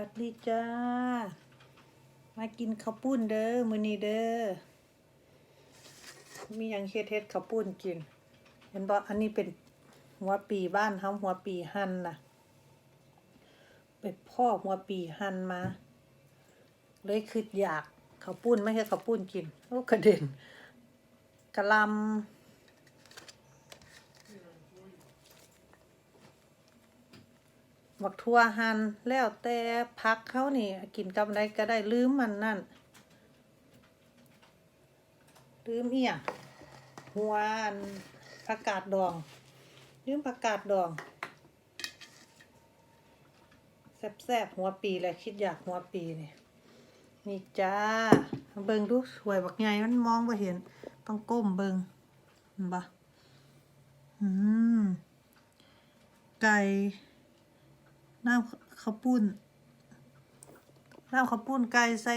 วัสดีจ้า มากินข้าวปุ้นเด้อมื้อนี้เด้อ มีหยังเฮ็ดเฮ็ดข้าวปุ้นกิน เห็นบ่อันนี้เป็นหัวปีบ้านเฮาหัวปีหั่นน่ะไปพ่อหัวปีหั่นมา เลยคิดอยากข้าวปุ้นไม่ใช่ข้าวปุ้นกิน โอ้กระเด็นกะลำ บักทั่วหันแล้วแต่พักเขานี่ กินกับใดก็ได้ลืมมันนั่น ลืมเอียงหัวอันผักกาดดอง ลืมผักกาดดองแซ่บๆหัวปีเลยคิดอยากหัวปีนี่นี่จ้า เบิงดูสวยบักใหญ่มันมองบ่เห็น ต้องก้มเบิงเห็นปะอืม ไก่ น้ำข้าวปุ้นน้ำข้าวปุ้นไก่ใส่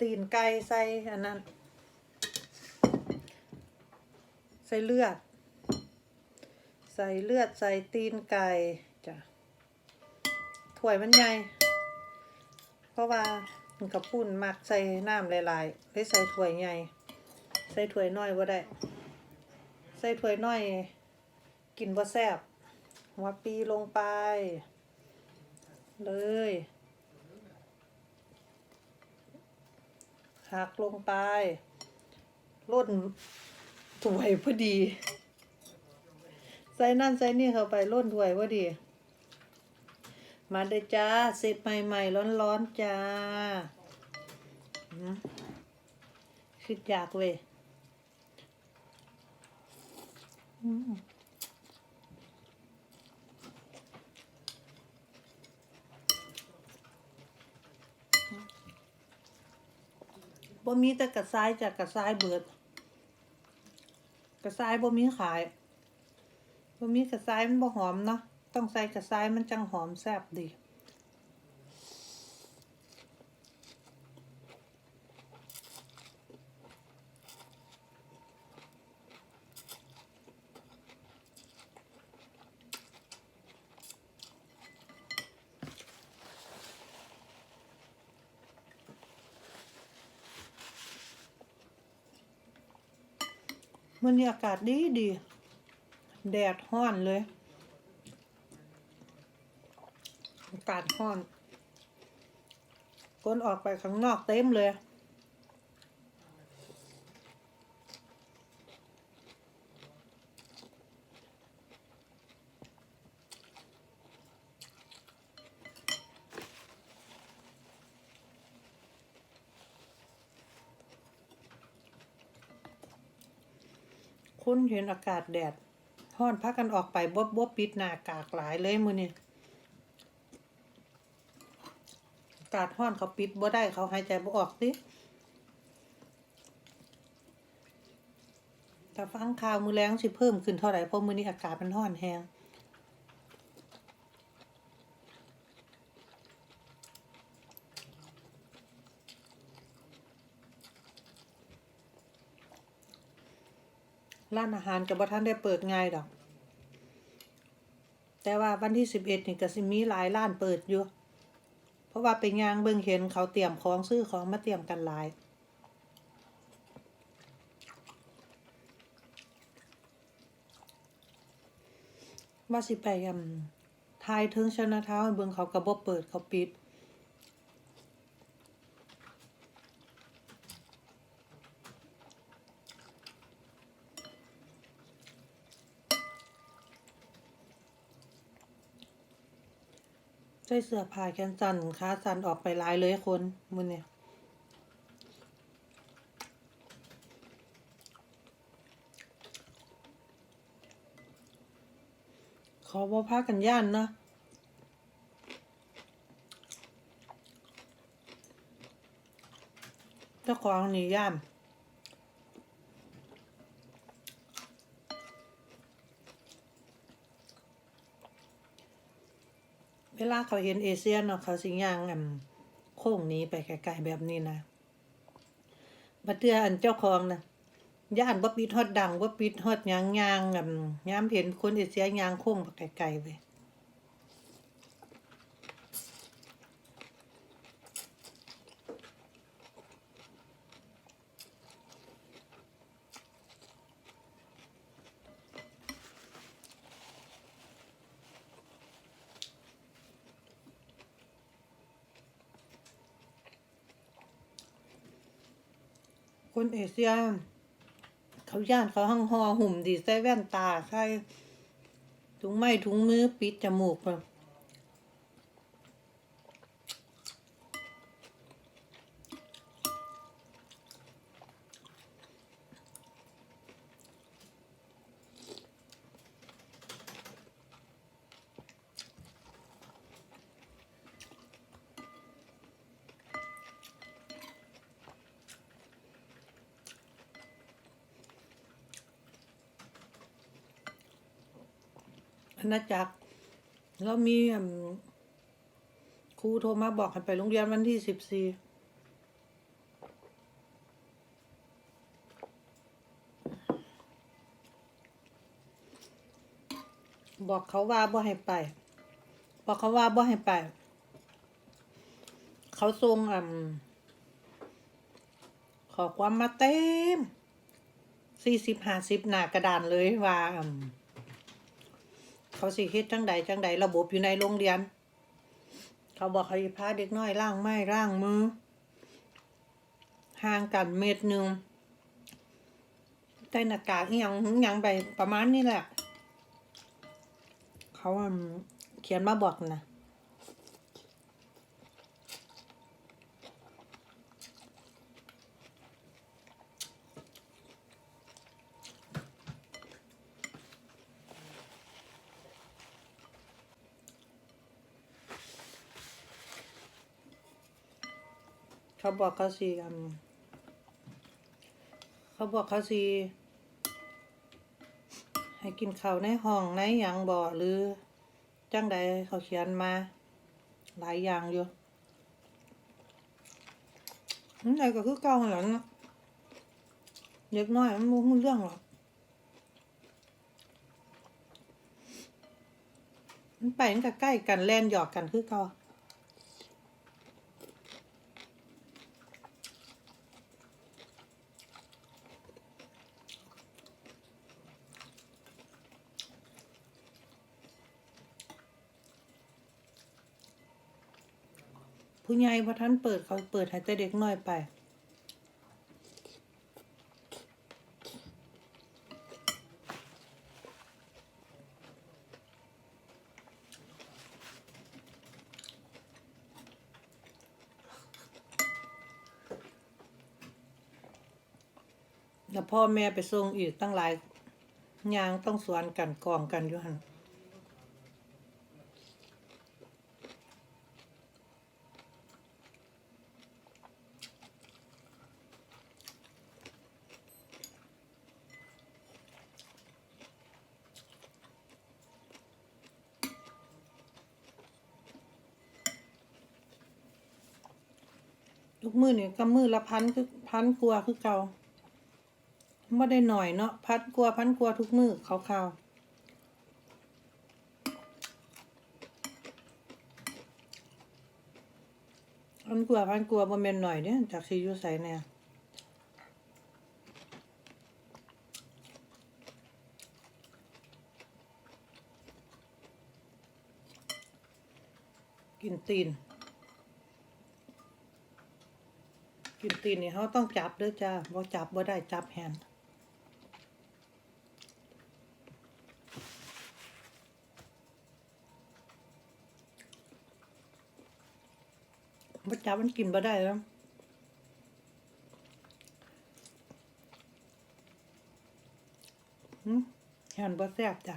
ตีนไก่ใส่อันนั้น ใส่เลือด ใส่เลือดใส่ตีนไก่จ้ะถ้วยมันใหญ่เพราะว่าข้าวปุ้นมักใส่น้ำหลายๆเลยใส่ถ้วยใหญ่ใส่ถ้วยน้อยบ่ได้ ใส่ถ้วยน้อย กินบ่แซ่บ หัวปีลงไป เลย หักลงไปล่นถวยพอดี ใส่นั่นใส่นี่เข้าไปล่นถวยพอดี มาเด้จ้าเสร็จใหม่ๆร้อนๆจ้าอืมคิดอยากเว้ย บ่มีแต่กระซ้ายจากกระซ้ายเบิด กระซ้ายบ่มีขายบ่มีกระซ้ายมันบ่หอมเนาะต้องใส่กระซ้ายมันจังหอมแซ่บดี มันนี้อากาศดีดี แดดห้อนเลย อากาศห้อนคนออกไปข้างนอกเต็มเลย คนเห็นอากาศแดดห้อนพักกันออกไปบบบบปิดหน้ากากหลายเลยมือนี่อากาศห้อนเขาปิดบ่ได้เขาหายใจบ่ออกสิแต่ฟังข่าวมือแรงสิเพิ่มขึ้นเท่าไหร่เพราะมือนี้อากาศมันห้อนแฮง ร้านอาหารกับบ่ท่านได้เปิดง่ายดอก แต่ว่าวันที่สิบเอ็ดนี่ก็สิมีหลายร้านเปิดอยู่ เพราะว่าไปย่างเบิ่งเห็นเขาเตรียมของซื้อของมาเตรียมกันหลายว่าสิไปอืมทายถึงชนะเท้าเบิ่งเขาก็บ่เปิดเขาปิด ใส่เสื้อผ้าแขนสั้นขาสั้นออกไปหลายเลยคนมื้อนี้ขอบ่พากันย่านเนาะเจ้าของนี่ย่าน เวลาเขาเห็นเอเชียเนาะเขาสิย่างอันโค้งนี้ไปไกลๆแบบนี้นะบัดเทืออันเจ้าของนะย่านบ่ปิดฮอดดังบ่ปิดฮอดยางยางอันยามเห็นคนเอเชียยางโค้งไปไกลๆไป คนเอเชีย เขาย่านเขาห้องหอหุ่มดีใส่แว่นตาใส่ถุงไม้ถุงมือปิดจมูกอะ อาณาจักร แล้วมีครูโทรมาบอกให้ไปโรงเรียนวันที่สิบสี่บอกเขาว่าบ่ให้ไป บอกเขาว่าบ่ให้ไป เขาส่งอืมขอความมาเต็มสี่สิบห้าสิบหน้ากระดานเลยว่าอืม เขาสิเฮ็ดจังใดจังใดระบบอยู่ในโรงเรียน เขาบอกเขาสิพาเด็กน้อยล่างไม้ล่างมือห่างกันเมตรหนึ่งใส่หน้ากากอยังหึงหยังไปประมาณนี้แหละ เขาเขียนมาบอกนะ เขาบอกเขาสิอืมเขาบอกเขาสิให้กินข้าวในห้องในหยังบ่อหรือจังใดเขาเขียนมา หลายอย่างอยู่นั่นไหนก็คือเก่าหั่นแหล้วนะเด็กน้อยมันบ่รู้เรื่องหรอกมันไปมันก็ใกล้กันแล่นหยอกกันคือเก่า ผู้ใหญ่พอท่านเปิดเขาเปิดให้แต่เด็กน้อยไป แล้วพ่อแม่ไปส่งอีกตั้งหลายยางต้องสวนกันกองกันอยู่หัน ทุกมือเนี่ยก็มือละพันคือพันกลัวคือเก่าไม่ได้หน่อยเนาะพันกลัวพันกลัวทุกมือขาข่าวพันกลัวพันกลัวบ่แม่นหน่อยเนี่ยจากซีอยู่ใส่เนี่ยกินตีน กินตีนนี่เขาต้องจับเด้วยจ้าบ่จับบ่ได้จับแฮนบ่จับมันกินบ่ได้แล้วแฮนบ่แซ่บจ้ะ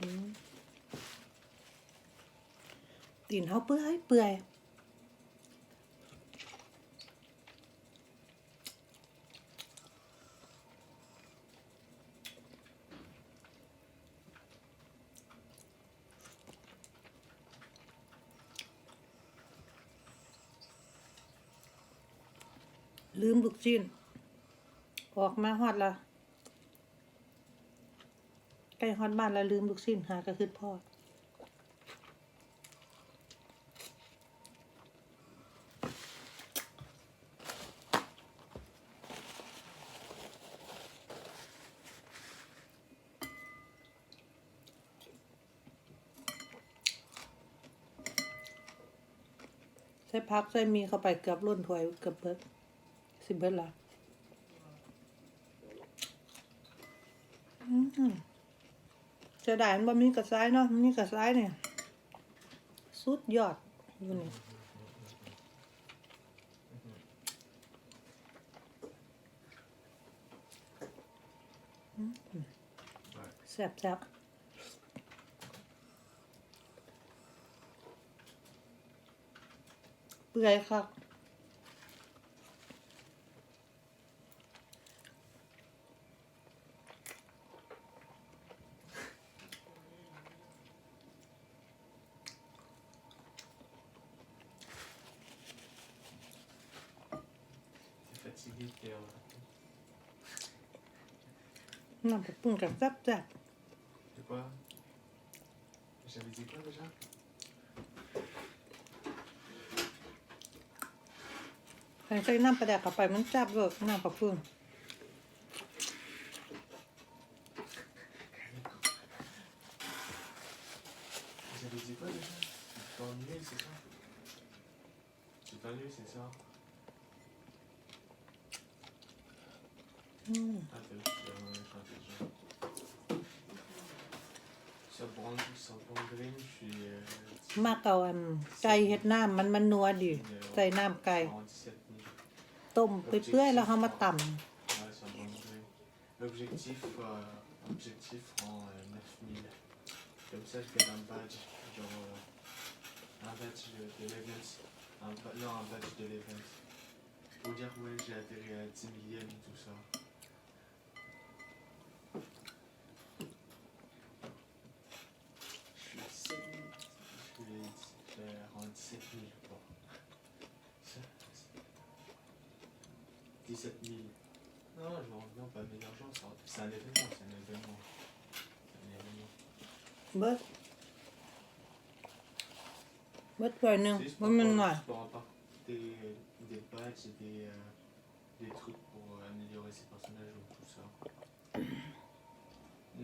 อืม ตีนเขาเปื่อยเปื่อยลืมลูกชิ้น ออกมาฮอดละใกล้ฮอดบ้านแล้วลืมลูกชิ้นหาก็คือพ่ออ ส่พักใส่มีเข้าไปเกือบล้นถ้วยเกือบเบิดสิเบิดละอืมเสียดายมันบ่มีกระซ้ายเนาะมีกระซ้ายเนี่ย สุดยอดอยู่นี่แซ่บแซ่บเปื่อยครับ T'es fatigué, Théo. น้ำปรุงกับแซ่บแซ่บ C'est quoi J'avais dit quoi déjà ใส่ใส่น้ำปลาแดกเข้าไปมันแซ่บเลยน้ำปลาปรุง J'avais dit quoi déjà Tu t'ennuies, c'est ça Tu t'ennuies, c'est ça อืม Ah, t'as vu, c'est vraiment méchant, déjà. Sur Brand, sur Brandring, je suis. euh, มากเอาอันไก่เฮ็ดน้ำมันมันนัวดี ใส่น้ำไก่47 000. ต้มเปื่อยๆแล้วเอามาตำ Un badge de l'event. Un ba- non, un badge de l'event. Pour dire, ouais, j'ai atterri à 10 millième et tout ça. 17 000. Non, je me rends bien pas mes argent. ça- C'est un événement, c'est un événement. C'est un événement. ำเบิดเบิดถ้วยหนึ่ง C'est juste มันมันหน่อย pour apporter des badges et des, euh, des trucs pour euh, améliorer ses personnages ou tout ça.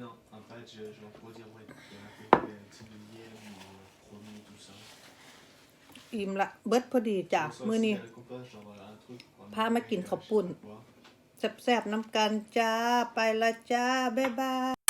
Non, un badge, euh, genre pour dire ouais, t'es intégré à 10 millième ou euh, premier, tout ça. อิ่มละเบิดพอดีจ้ะ Pour ça มื้อ aussi, นี้ la récompense, genre euh, un truc pour พามากิน améliorer, ข้าว euh, ปุ้น je sais pas quoi. แซ่บๆน้ำกันจ้า ไปละจ้า บ๊ายบาย